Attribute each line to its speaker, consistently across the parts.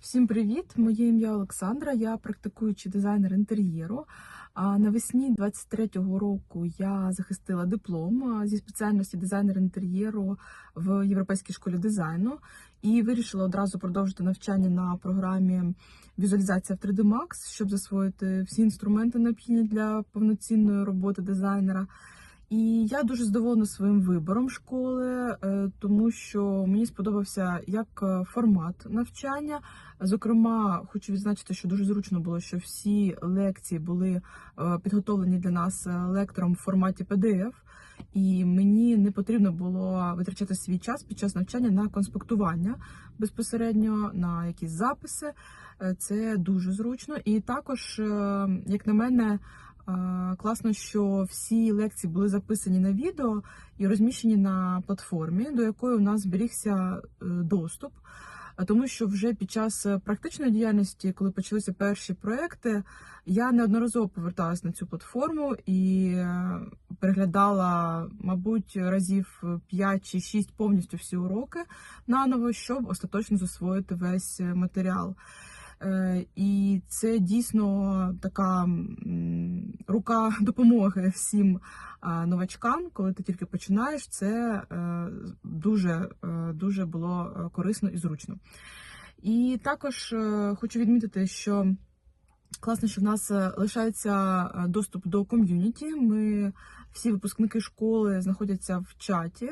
Speaker 1: Всім привіт! Моє ім'я Олександра. Я практикуючий дизайнер інтер'єру. Навесні 23-го року я захистила диплом зі спеціальності дизайнер інтер'єру в Європейській школі дизайну і вирішила одразу продовжити навчання на програмі візуалізація в 3D Max, щоб засвоїти всі інструменти необхідні для повноцінної роботи дизайнера. І я дуже задоволена своїм вибором школи, е, тому що мені сподобався як е, формат навчання. Зокрема, хочу відзначити, що дуже зручно було, що всі лекції були е, підготовлені для нас лектором в форматі PDF, і мені не потрібно було витрачати свій час під час навчання на конспектування безпосередньо на якісь записи. Це дуже зручно. І також, як на мене, Класно, що всі лекції були записані на відео і розміщені на платформі, до якої у нас зберігся е, доступ. Тому що вже під час е, практичної діяльності, коли почалися перші проекти, я неодноразово поверталась на цю платформу і е, переглядала, мабуть, разів 5 чи 6 повністю всі уроки наново, щоб остаточно засвоїти весь е, матеріал. Е, І це дійсно така рука допомоги всім новачкам, коли ти тільки починаєш. Це е, дуже, е, дуже було е, корисно і зручно. І також е, хочу відмітити, що класно, що в нас е, лишається е, доступ до ком'юніті. Ми всі випускники школи знаходяться в чаті,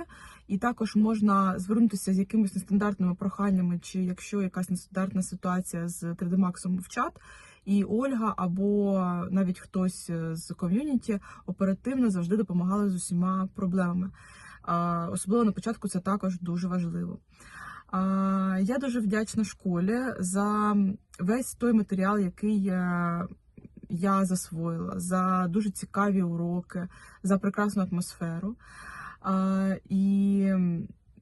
Speaker 1: і також можна звернутися з якимись нестандартними проханнями, чи якщо якась нестандартна ситуація з 3D Max в чат. І Ольга або навіть хтось е, з ком'юніті оперативно завжди допомагали з усіма проблемами. Особливо на початку це також дуже важливо. Я дуже вдячна школі за весь той матеріал, який е, я засвоїла, за дуже цікаві уроки, за прекрасну атмосферу. І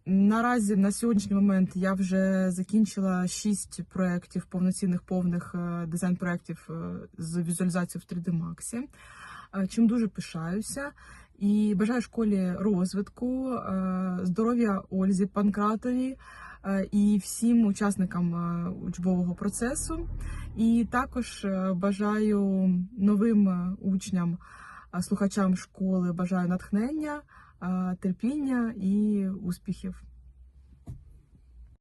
Speaker 1: наразі на сьогоднішній момент я вже закінчила шість проєктів, повноцінних повних е, дизайн-проєктів е, з візуалізацією в 3D Max, чим дуже пишаюся. І бажаю школі розвитку, здоров'я Ользі Панкратовій і всім учасникам е, учбового процесу. І також е, бажаю новим е, учням, е, слухачам школи, бажаю натхнення, е, терпіння і успіхів.